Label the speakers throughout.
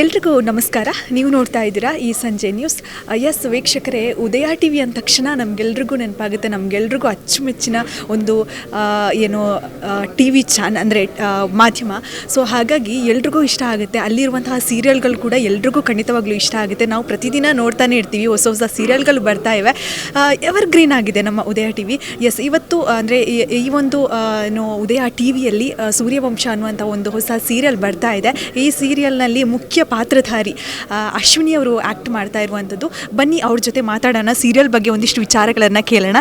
Speaker 1: ಎಲ್ರಿಗೂ ನಮಸ್ಕಾರ. ನೀವು ನೋಡ್ತಾ ಇದ್ದೀರಾ ಈ ಸಂಜೆ ನ್ಯೂಸ್. ಎಸ್ ವೀಕ್ಷಕರೇ, ಉದಯ ಟಿ ವಿ ಅಂದ ತಕ್ಷಣ ನಮಗೆಲ್ರಿಗೂ ನೆನಪಾಗುತ್ತೆ. ನಮಗೆಲ್ರಿಗೂ ಅಚ್ಚುಮೆಚ್ಚಿನ ಒಂದು ಏನು ಟಿ ವಿ ಚಾನ್, ಅಂದರೆ ಮಾಧ್ಯಮ. ಸೊ ಹಾಗಾಗಿ ಎಲ್ರಿಗೂ ಇಷ್ಟ ಆಗುತ್ತೆ. ಅಲ್ಲಿರುವಂತಹ ಸೀರಿಯಲ್ಗಳು ಕೂಡ ಎಲ್ರಿಗೂ ಖಂಡಿತವಾಗ್ಲೂ ಇಷ್ಟ ಆಗುತ್ತೆ. ನಾವು ಪ್ರತಿದಿನ ನೋಡ್ತಾನೆ ಇರ್ತೀವಿ. ಹೊಸ ಹೊಸ ಸೀರಿಯಲ್ಗಳು ಬರ್ತಾ ಇವೆ. ಎವರ್ ಗ್ರೀನ್ ಆಗಿದೆ ನಮ್ಮ ಉದಯ ಟಿ ವಿ ಎಸ್ ಇವತ್ತು, ಅಂದರೆ, ಈ ಒಂದು ಏನು, ಉದಯ ಟಿ ವಿಯಲ್ಲಿ ಸೂರ್ಯವಂಶ ಅನ್ನುವಂಥ ಒಂದು ಹೊಸ ಸೀರಿಯಲ್ ಬರ್ತಾ ಇದೆ. ಈ ಸೀರಿಯಲ್ನಲ್ಲಿ ಮುಖ್ಯ ಪಾತ್ರಧಾರಿ ಅಶ್ವಿನಿ ಅವರು ಆ್ಯಕ್ಟ್ ಮಾಡ್ತಾ ಇರುವಂಥದ್ದು. ಬನ್ನಿ ಅವ್ರ ಜೊತೆ ಮಾತಾಡೋಣ ಸೀರಿಯಲ್ ಬಗ್ಗೆ ಒಂದಿಷ್ಟು ವಿಚಾರಗಳನ್ನು ಕೇಳೋಣ.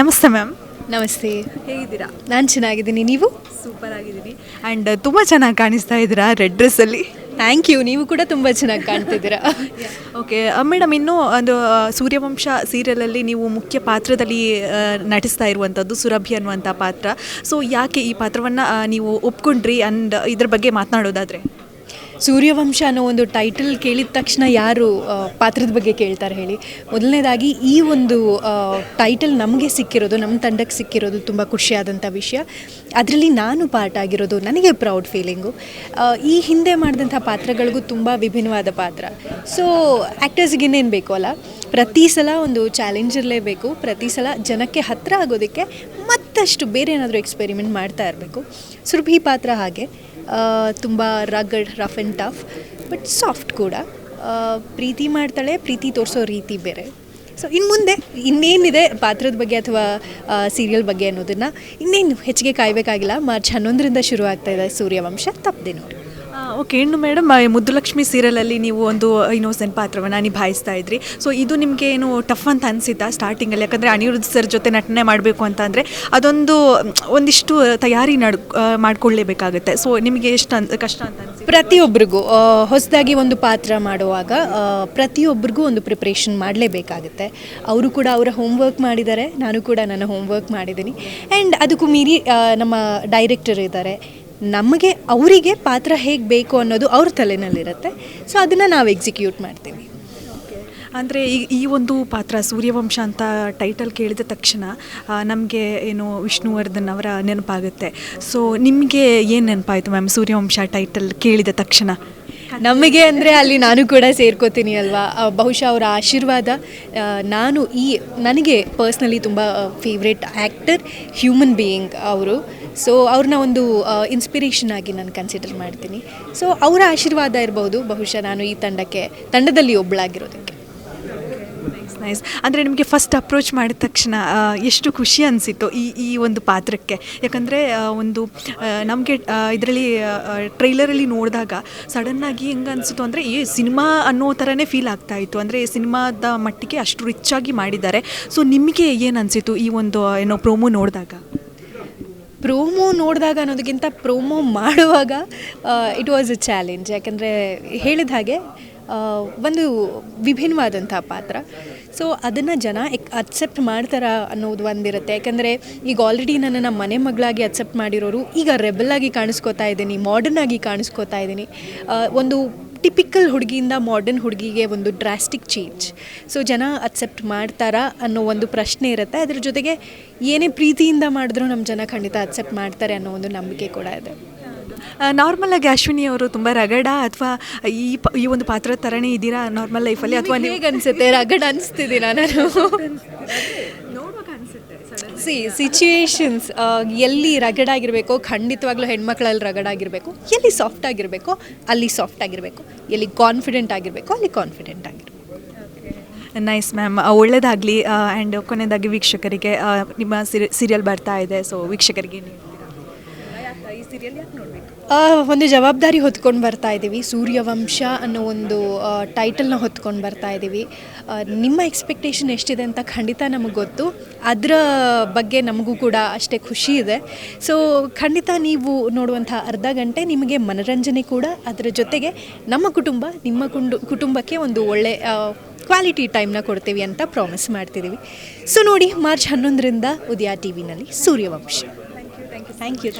Speaker 1: ನಮಸ್ತೆ ಮ್ಯಾಮ್
Speaker 2: ನಮಸ್ತೆ.
Speaker 1: ಹೇಗಿದ್ದೀರಾ?
Speaker 2: ನಾನು ಚೆನ್ನಾಗಿದ್ದೀನಿ. ನೀವು?
Speaker 1: ಸೂಪರ್ ಆಗಿದ್ದೀನಿ ಆ್ಯಂಡ್ ತುಂಬ ಚೆನ್ನಾಗಿ ಕಾಣಿಸ್ತಾ ಇದ್ದೀರಾ ರೆಡ್ ಡ್ರೆಸ್ಸಲ್ಲಿ
Speaker 2: ಥ್ಯಾಂಕ್ ಯು ನೀವು ಕೂಡ ತುಂಬ ಚೆನ್ನಾಗಿ ಕಾಣ್ತಿದ್ದೀರಾ.
Speaker 1: ಓಕೆ ಮೇಡಮ್ ಇನ್ನು ಒಂದು ಸೂರ್ಯವಂಶ ಸೀರಿಯಲಲ್ಲಿ ನೀವು ಮುಖ್ಯ ಪಾತ್ರದಲ್ಲಿ ನಟಿಸ್ತಾ ಇರುವಂಥದ್ದು ಸುರಭಿ ಅನ್ನುವಂಥ ಪಾತ್ರ. ಸೊ ಯಾಕೆ ಈ ಪಾತ್ರವನ್ನು ನೀವು ಒಪ್ಕೊಂಡ್ರಿ? ಅಂಡ್ ಇದ್ರ ಬಗ್ಗೆ ಮಾತನಾಡೋದಾದರೆ.
Speaker 2: ಸೂರ್ಯವಂಶ ಅನ್ನೋ ಒಂದು ಟೈಟಲ್ ಕೇಳಿದ ತಕ್ಷಣ ಯಾರು ಪಾತ್ರದ ಬಗ್ಗೆ ಕೇಳ್ತಾರೆ ಹೇಳಿ. ಮೊದಲನೇದಾಗಿ ಈ ಒಂದು ಟೈಟಲ್ ನಮಗೆ ಸಿಕ್ಕಿರೋದು ನಮ್ಮ ತಂಡಕ್ಕೆ ಸಿಕ್ಕಿರೋದು ತುಂಬ ಖುಷಿಯಾದಂಥ ವಿಷಯ. ಅದರಲ್ಲಿ ನಾನು ಪಾರ್ಟ್ ಆಗಿರೋದು ನನಗೆ ಪ್ರೌಡ್ ಫೀಲಿಂಗು ಈ ಹಿಂದೆ ಮಾಡಿದಂಥ ಪಾತ್ರಗಳಿಗೂ ತುಂಬ ವಿಭಿನ್ನವಾದ ಪಾತ್ರ. ಸೊ ಆ್ಯಕ್ಟರ್ಸ್ಗೆ ಇನ್ನೇನು ಬೇಕು ಅಲ್ಲ? ಪ್ರತಿ ಸಲ ಒಂದು ಚಾಲೆಂಜ್ ಇರಲೇಬೇಕು. ಪ್ರತಿ ಸಲ ಜನಕ್ಕೆ ಹತ್ತಿರ ಆಗೋದಕ್ಕೆ ಮತ್ತಷ್ಟು ಬೇರೆ ಏನಾದರೂ ಎಕ್ಸ್ಪೆರಿಮೆಂಟ್ ಮಾಡ್ತಾ ಇರಬೇಕು. ಸುರಭಿ ಪಾತ್ರ ಹಾಗೆ. ತುಂಬ rugged rough and tough but soft ಕೂಡ. ಪ್ರೀತಿ ಮಾಡ್ತಾಳೆ, ಪ್ರೀತಿ ತೋರಿಸೋ ರೀತಿ ಬೇರೆ. ಸೊ ಇನ್ನು ಮುಂದೆ ಇನ್ನೇನಿದೆ ಪಾತ್ರದ ಬಗ್ಗೆ ಅಥವಾ ಸೀರಿಯಲ್ ಬಗ್ಗೆ ಅನ್ನೋದನ್ನು, ಇನ್ನೇನು ಹೆಚ್ಚಿಗೆ ಕಾಯಬೇಕಾಗಿಲ್ಲ. ಮಾರ್ಚ್ ಹನ್ನೊಂದರಿಂದ ಶುರು ಆಗ್ತಾ ಇದೆ ಸೂರ್ಯವಂಶ ತಪ್ಪದೆ ನೋಡಿ.
Speaker 1: ಓಕೆ, ಇನ್ನು ಮೇಡಮ್ ಮುದ್ದುಲಕ್ಷ್ಮಿ ಸೀರಿಯಲಲ್ಲಿ ನೀವು ಒಂದು ಇನ್ನೋಸೆಂಟ್ ಪಾತ್ರವನ್ನು ನಿಭಾಯಿಸ್ತಾ ಇದ್ರಿ. ಸೊ ಇದು ನಿಮಗೆ ಏನು ಟಫ್ ಅಂತ ಅನಿಸಿತಾ ಸ್ಟಾರ್ಟಿಂಗಲ್ಲಿ ಯಾಕಂದರೆ ಅನಿರುದ್ಧ ಸರ್ ಜೊತೆ ನಟನೆ ಮಾಡಬೇಕು ಅಂತ ಅಂದರೆ ಅದೊಂದು, ಒಂದಿಷ್ಟು ತಯಾರಿ ನಡ್ ಮಾಡ್ಕೊಳ್ಳೇಬೇಕಾಗುತ್ತೆ. ಸೊ ನಿಮಗೆ ಎಷ್ಟು ಅನ್, ಕಷ್ಟ ಅಂತ
Speaker 2: ಪ್ರತಿಯೊಬ್ಬರಿಗೂ ಹೊಸದಾಗಿ ಒಂದು ಪಾತ್ರ ಮಾಡುವಾಗ ಪ್ರತಿಯೊಬ್ಬರಿಗೂ ಒಂದು ಪ್ರಿಪ್ರೇಷನ್ ಮಾಡಲೇಬೇಕಾಗುತ್ತೆ. ಅವರು ಕೂಡ ಅವರ ಹೋಮ್ವರ್ಕ್ ಮಾಡಿದ್ದಾರೆ. ನಾನು ಕೂಡ ನನ್ನ ಹೋಮ್ವರ್ಕ್ ಮಾಡಿದ್ದೀನಿ. ಆ್ಯಂಡ್ ಅದಕ್ಕೂ ಮೀರಿ ನಮ್ಮ ಡೈರೆಕ್ಟರ್ ಇದ್ದಾರೆ. ನಮಗೆ ಅವರಿಗೆ ಪಾತ್ರ ಹೇಗೆ ಬೇಕು ಅನ್ನೋದು ಅವ್ರ ತಲೆನಲ್ಲಿರುತ್ತೆ. ಸೊ ಅದನ್ನು ನಾವು ಎಕ್ಸಿಕ್ಯೂಟ್ ಮಾಡ್ತೀವಿ.
Speaker 1: ಅಂದರೆ ಈ ಈ ಒಂದು ಪಾತ್ರ ಸೂರ್ಯವಂಶ ಅಂತ ಟೈಟಲ್ ಕೇಳಿದ ತಕ್ಷಣ ನಮಗೆ ಏನು ವಿಷ್ಣುವರ್ಧನ್ ಅವರ ನೆನಪಾಗುತ್ತೆ. ಸೊ ನಿಮಗೆ ಏನು ನೆನಪಾಯಿತು ಮ್ಯಾಮ್ ಸೂರ್ಯವಂಶ ಟೈಟಲ್ ಕೇಳಿದ ತಕ್ಷಣ?
Speaker 2: ನಮಗೆ ಅಂದರೆ ಅಲ್ಲಿ ನಾನು ಕೂಡ ಸೇರ್ಕೋತೀನಿ ಅಲ್ವಾ? ಬಹುಶಃ ಅವರ ಆಶೀರ್ವಾದ ನಾನು ಈ ನನಗೆ ಪರ್ಸ್ನಲಿ ತುಂಬ ಫೇವ್ರೇಟ್ ಆ್ಯಕ್ಟರ್ ಹ್ಯೂಮನ್ ಬೀಯಿಂಗ್ ಅವರು. ಸೊ ಅವ್ರನ್ನ ಒಂದು ಇನ್ಸ್ಪಿರೇಷನ್ ಆಗಿ ನಾನು ಕನ್ಸಿಡರ್ ಮಾಡ್ತೀನಿ. ಸೊ ಅವರ ಆಶೀರ್ವಾದ ಇರಬಹುದು ಬಹುಶಃ ನಾನು ಈ ತಂಡಕ್ಕೆ, ತಂಡದಲ್ಲಿ ಒಬ್ಬಳಾಗಿರೋದಕ್ಕೆ
Speaker 1: ನೈಸ್ ಅಂದರೆ ನಿಮಗೆ ಫಸ್ಟ್ ಅಪ್ರೋಚ್ ಮಾಡಿದ ತಕ್ಷಣ ಎಷ್ಟು ಖುಷಿ ಅನಿಸಿತ್ತು ಈ ಈ ಒಂದು ಪಾತ್ರಕ್ಕೆ? ಯಾಕಂದರೆ ಒಂದು ನಮಗೆ ಇದರಲ್ಲಿ ಟ್ರೈಲರಲ್ಲಿ ನೋಡಿದಾಗ ಸಡನ್ನಾಗಿ ಹೆಂಗೆ ಅನಿಸಿತು ಅಂದರೆ ಈ ಸಿನಿಮಾ ಅನ್ನೋ ಥರನೇ ಫೀಲ್ ಆಗ್ತಾ ಇತ್ತು. ಅಂದರೆ ಸಿನಿಮಾದ ಮಟ್ಟಿಗೆ ಅಷ್ಟು ರಿಚ್ ಆಗಿ ಮಾಡಿದ್ದಾರೆ. ಸೊ ನಿಮಗೆ ಏನು ಅನಿಸಿತು ಈ ಒಂದು ಏನೋ ಪ್ರೋಮೋ ನೋಡಿದಾಗ?
Speaker 2: ಪ್ರೋಮೋ ನೋಡಿದಾಗ ಅನ್ನೋದಕ್ಕಿಂತ ಪ್ರೋಮೋ ಮಾಡುವಾಗ ಇಟ್ ವಾಸ್ ಅ ಚಾಲೆಂಜ್ ಯಾಕೆಂದರೆ ಹೇಳಿದ ಹಾಗೆ ಒಂದು ವಿಭಿನ್ನವಾದಂಥ ಪಾತ್ರ. ಸೊ ಅದನ್ನು ಜನ ಎಕ್ ಅಕ್ಸೆಪ್ಟ್ ಮಾಡ್ತಾರ ಅನ್ನೋದು ಒಂದಿರುತ್ತೆ. ಯಾಕಂದರೆ ಈಗ ಆಲ್ರೆಡಿ ನನ್ನನ್ನು ಮನೆ ಮಗಳಾಗಿ ಅಕ್ಸೆಪ್ಟ್ ಮಾಡಿರೋರು ಈಗ ರೆಬಲ್ ಆಗಿ ಕಾಣಿಸ್ಕೋತಾ ಇದ್ದೀನಿ ಮಾಡರ್ನ್ ಆಗಿ ಕಾಣಿಸ್ಕೋತಾ ಇದ್ದೀನಿ. ಒಂದು ಟಿಪಿಕಲ್ ಹುಡುಗಿಯಿಂದ ಮಾಡರ್ನ್ ಹುಡುಗಿಗೆ ಒಂದು ಡ್ರಾಸ್ಟಿಕ್ ಚೇಂಜ್ ಸೊ ಜನ ಅಕ್ಸೆಪ್ಟ್ ಮಾಡ್ತಾರಾ ಅನ್ನೋ ಒಂದು ಪ್ರಶ್ನೆ ಇರುತ್ತೆ. ಅದ್ರ ಜೊತೆಗೆ ಏನೇ ಪ್ರೀತಿಯಿಂದ ಮಾಡಿದ್ರೂ ನಮ್ಮ ಜನ ಖಂಡಿತ ಅಕ್ಸೆಪ್ಟ್ ಮಾಡ್ತಾರೆ ಅನ್ನೋ ಒಂದು ನಂಬಿಕೆ ಕೂಡ ಇದೆ.
Speaker 1: ನಾರ್ಮಲಾಗಿ ಅಶ್ವಿನಿ ಅವರು ತುಂಬ ರಗಡ ಅಥವಾ ಈ ಪ ಈ ಒಂದು ಪಾತ್ರ ಥರನೇ ಇದ್ದೀರಾ ನಾರ್ಮಲ್ ಲೈಫಲ್ಲಿ ಅಥವಾ
Speaker 2: ನಿಮಗೆ ಅನಿಸುತ್ತೆ? ರಗಡ ರಗಡ್ ಅನಿಸ್ತಿದ್ದೀನ ನಾನು? ಸಿ ಸಿಚುವೇಶನ್ಸ್ ಎಲ್ಲಿ ರಗಡ್ ಆಗಿರಬೇಕು ಖಂಡಿತವಾಗ್ಲೂ ಹೆಣ್ಮಕ್ಳಲ್ಲಿ ರಗಡ್ ಆಗಿರಬೇಕು ಎಲ್ಲಿ ಸಾಫ್ಟ್ ಆಗಿರಬೇಕು, ಅಲ್ಲಿ ಸಾಫ್ಟ್ ಆಗಿರಬೇಕು, ಎಲ್ಲಿ ಕಾನ್ಫಿಡೆಂಟ್ ಆಗಿರಬೇಕು, ಅಲ್ಲಿ ಕಾನ್ಫಿಡೆಂಟ್ ಆಗಿರಬೇಕು
Speaker 1: ನೈಸ್ ಮ್ಯಾಮ್ ಒಳ್ಳೇದಾಗಲಿ ಆ್ಯಂಡ್ ಕೊನೆಯದಾಗಿ ವೀಕ್ಷಕರಿಗೆ ನಿಮ್ಮ ನಿಮ್ಮ ಸೀರಿಯಲ್ ಬರ್ತಾ ಇದೆ ಸೊ ವೀಕ್ಷಕರಿಗೆ?
Speaker 2: ಒಂದು ಜವಾಬ್ದಾರಿ ಹೊತ್ಕೊಂಡು ಬರ್ತಾ ಇದ್ದೀವಿ ಸೂರ್ಯವಂಶ ಅನ್ನೋ ಒಂದು ಟೈಟಲ್ನ ಹೊತ್ಕೊಂಡು ಬರ್ತಾ ಇದ್ದೀವಿ ನಿಮ್ಮ ಎಕ್ಸ್ಪೆಕ್ಟೇಷನ್ ಎಷ್ಟಿದೆ ಅಂತ ಖಂಡಿತ ನಮಗೆ ಗೊತ್ತು. ಅದರ ಬಗ್ಗೆ ನಮಗೂ ಕೂಡ ಅಷ್ಟೇ ಖುಷಿ ಇದೆ. ಸೊ ಖಂಡಿತ ನೀವು ನೋಡುವಂಥ ಅರ್ಧ ಗಂಟೆ ನಿಮಗೆ ಮನರಂಜನೆ ಕೂಡ ಅದರ ಜೊತೆಗೆ ನಮ್ಮ ಕುಟುಂಬ, ನಿಮ್ಮ ಕುಂಡು, ಕುಟುಂಬಕ್ಕೆ ಒಂದು ಒಳ್ಳೆ ಕ್ವಾಲಿಟಿ ಟೈಮ್ನ ಕೊಡ್ತೀವಿ ಅಂತ ಪ್ರಾಮಿಸ್ ಮಾಡ್ತಿದ್ದೀವಿ ಸೊ ನೋಡಿ, ಮಾರ್ಚ್ ಹನ್ನೊಂದರಿಂದ Udaya T ವಿನಲ್ಲಿ Suryavamsha. Thank you thank you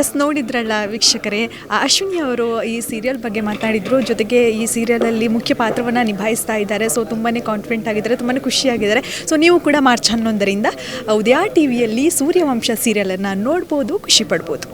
Speaker 1: yes ನೋಡಿದ್ರಲ್ಲ ವೀಕ್ಷಕರೇ. ಅಶ್ವಿನಿ ಅವರು ಈ ಸೀರಿಯಲ್ ಬಗ್ಗೆ ಮಾತಾಡಿದರು. ಜೊತೆಗೆ ಈ ಸೀರಿಯಲಲ್ಲಿ ಮುಖ್ಯ ಪಾತ್ರವನ್ನು ನಿಭಾಯಿಸ್ತಾ ಇದ್ದಾರೆ. ಸೊ ತುಂಬಾ ಕಾನ್ಫಿಡೆಂಟ್ ಆಗಿದ್ದಾರೆ. ತುಂಬಾ ಖುಷಿಯಾಗಿದ್ದಾರೆ. ಸೊ ನೀವು ಕೂಡ ಮಾರ್ಚ್ ಹನ್ನೊಂದರಿಂದ ಉದಯ ಟಿ ವಿಯಲ್ಲಿ ಸೂರ್ಯವಂಶ ಸೀರಿಯಲನ್ನು ನೋಡ್ಬೋದು, ಖುಷಿ ಪಡ್ಬೋದು.